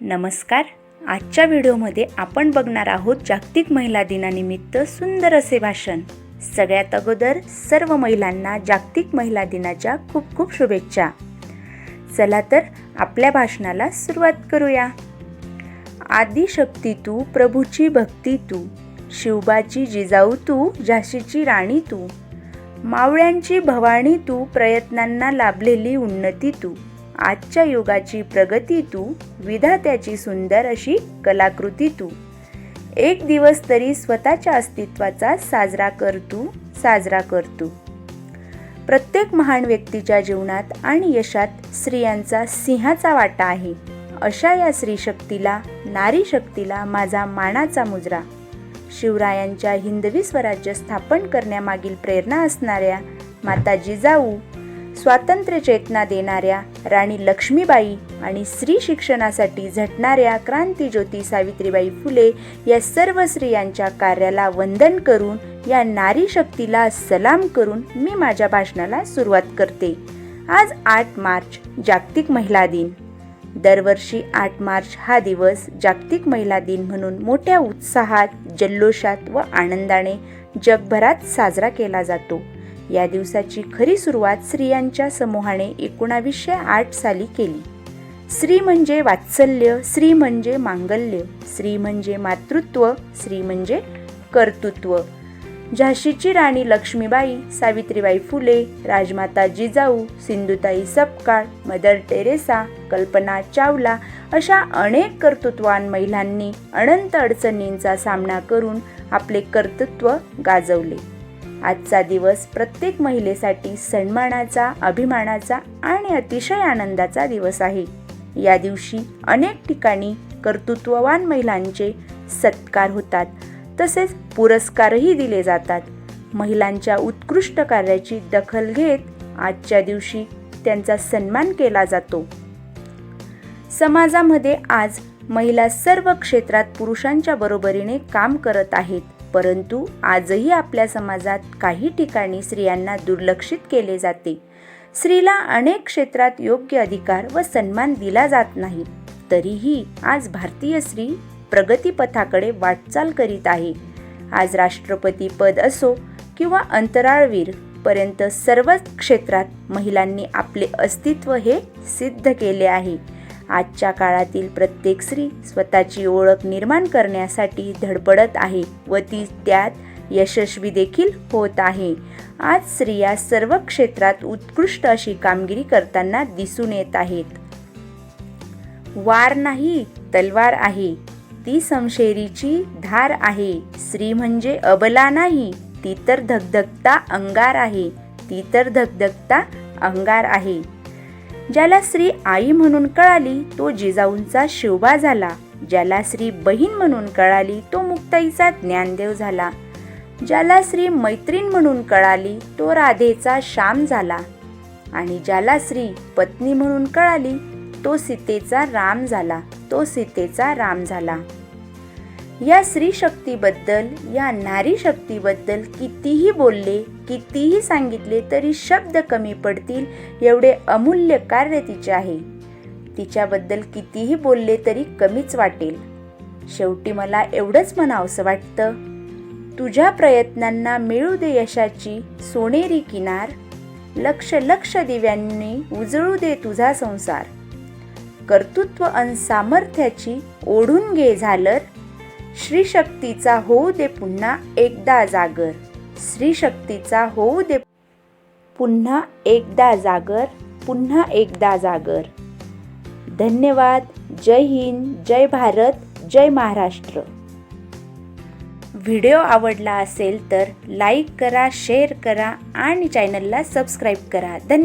नमस्कार. आजच्या व्हिडिओमध्ये आपण बघणार आहोत जागतिक महिला दिनानिमित्त सुंदर असे भाषण. सगळ्यात अगोदर सर्व महिलांना जागतिक महिला दिनाच्या खूप खूप शुभेच्छा. चला तर आपल्या भाषणाला सुरुवात करूया. आदिशक्ती तू प्रभूची भक्ती तू शिवबाची जिजाऊ तू झाशीची राणी तू मावळ्यांची भवानी तू प्रयत्नांना लाभलेली उन्नती तू आजच्या युगाची प्रगती तू विधात्याची सुंदर अशी कलाकृती तू. एक दिवस तरी स्वतःच्या अस्तित्वाचा साजरा कर तू साजरा कर तू. प्रत्येक महान व्यक्तीच्या जीवनात आणि यशात स्त्रियांचा सिंहाचा वाटा आहे. अशा या स्त्रीशक्तीला नारी शक्तीला माझा मानाचा मुजरा. शिवरायांच्या हिंदवी स्वराज्य स्थापन करण्यामागील प्रेरणा असणाऱ्या माता जिजाऊ स्वातंत्र्य चेतना देणाऱ्या राणी लक्ष्मीबाई आणि स्त्री शिक्षणासाठी झटणाऱ्या क्रांतीज्योती सावित्रीबाई फुले या सर्व स्त्रियांच्या कार्याला वंदन करून या नारी शक्तीला सलाम करून मी माझ्या भाषणाला सुरुवात करते. आज आठ मार्च जागतिक महिला दिन. दरवर्षी आठ मार्च हा दिवस जागतिक महिला दिन म्हणून मोठ्या उत्साहात जल्लोषात व आनंदाने जगभरात साजरा केला जातो. या दिवसाची खरी सुरुवात स्त्रियांच्या समूहाने एकोणावीसशे आठ साली केली. स्त्री म्हणजे वात्सल्य स्त्री म्हणजे मांगल्य स्त्री म्हणजे मातृत्व स्त्री म्हणजे कर्तृत्व. झाशीची राणी लक्ष्मीबाई सावित्रीबाई फुले राजमाता जिजाऊ सिंधुताई सपकाळ मदर टेरेसा कल्पना चावला अशा अनेक कर्तृत्वान महिलांनी अनंत अडचणींचा सामना करून आपले कर्तृत्व गाजवले. आजचा दिवस प्रत्येक महिलेसाठी सन्मानाचा अभिमानाचा आणि अतिशय आनंदाचा दिवस आहे. या दिवशी अनेक ठिकाणी कर्तृत्ववान महिलांचे सत्कार होतात. तसेच पुरस्कारही दिले जातात. महिलांच्या उत्कृष्ट कार्याची दखल घेत आजच्या दिवशी त्यांचा सन्मान केला जातो. समाजामध्ये आज महिला सर्व क्षेत्रात पुरुषांच्या बरोबरीने काम करत आहेत. परंतु आजही आपल्या समाजात काही ठिकाणी स्त्रियांना दुर्लक्षित केले जाते. स्त्रीला अनेक क्षेत्रात योग्य अधिकार व सन्मान दिला जात नाही. तरीही आज भारतीय स्त्री प्रगतीपथाकडे वाटचाल करीत आहे. आज राष्ट्रपती पद असो किंवा अंतराळवीर पर्यंत सर्वच क्षेत्रात महिलांनी आपले अस्तित्व हे सिद्ध केले आहे. आजच्या काळातील प्रत्येक स्त्री स्वतःची ओळख निर्माण करण्यासाठी धडपडत आहे व ती त्यात यशस्वी देखील होत आहे. आज स्त्रिया सर्व क्षेत्रात उत्कृष्ट अशी कामगिरी करताना दिसून येत आहेत. वार नाही तलवार आहे. ती समशेरीची धार आहे. स्त्री म्हणजे अबला नाही ती तर धगधगता अंगार आहे. ती तर धगधगता अंगार आहे. ज्याला श्री आई म्हणून कळाली तो जिजाऊंचा शिवबा झाला. ज्याला श्री बहीण म्हणून कळाली तो मुक्ताईचा ज्ञानदेव झाला. ज्याला श्री मैत्रीण म्हणून कळाली तो राधेचा श्याम झाला. आणि ज्याला श्री पत्नी म्हणून कळाली तो सीतेचा राम झाला. तो सीतेचा राम झाला. या स्त्री शक्तीबद्दल या नारी शक्तीबद्दल कितीही बोलले कितीही सांगितले तरी शब्द कमी पडतील एवढे अमूल्य कार्य तिचे आहे. तिच्याबद्दल कितीही बोलले तरी कमीच वाटेल. शेवटी मला एवढंच म्हणावंसं वाटतं. तुझ्या प्रयत्नांना मिळू दे यशाची सोनेरी किनार. लक्ष लक्ष दिव्यांनी उजळू दे तुझा संसार. कर्तृत्व अन सामर्थ्याची ओढून घे झालर. श्री शक्तीचा होऊ दे पुन्हा एकदा जागर. श्री शक्तीचा होऊ दे पुन्हा एकदा जागर पुन्हा एकदा जागर. धन्यवाद. जय हिंद. जय भारत. जय महाराष्ट्र. व्हिडिओ आवडला असेल तर लाईक करा शेअर करा आणि चॅनलला सबस्क्राईब करा. धन्यवाद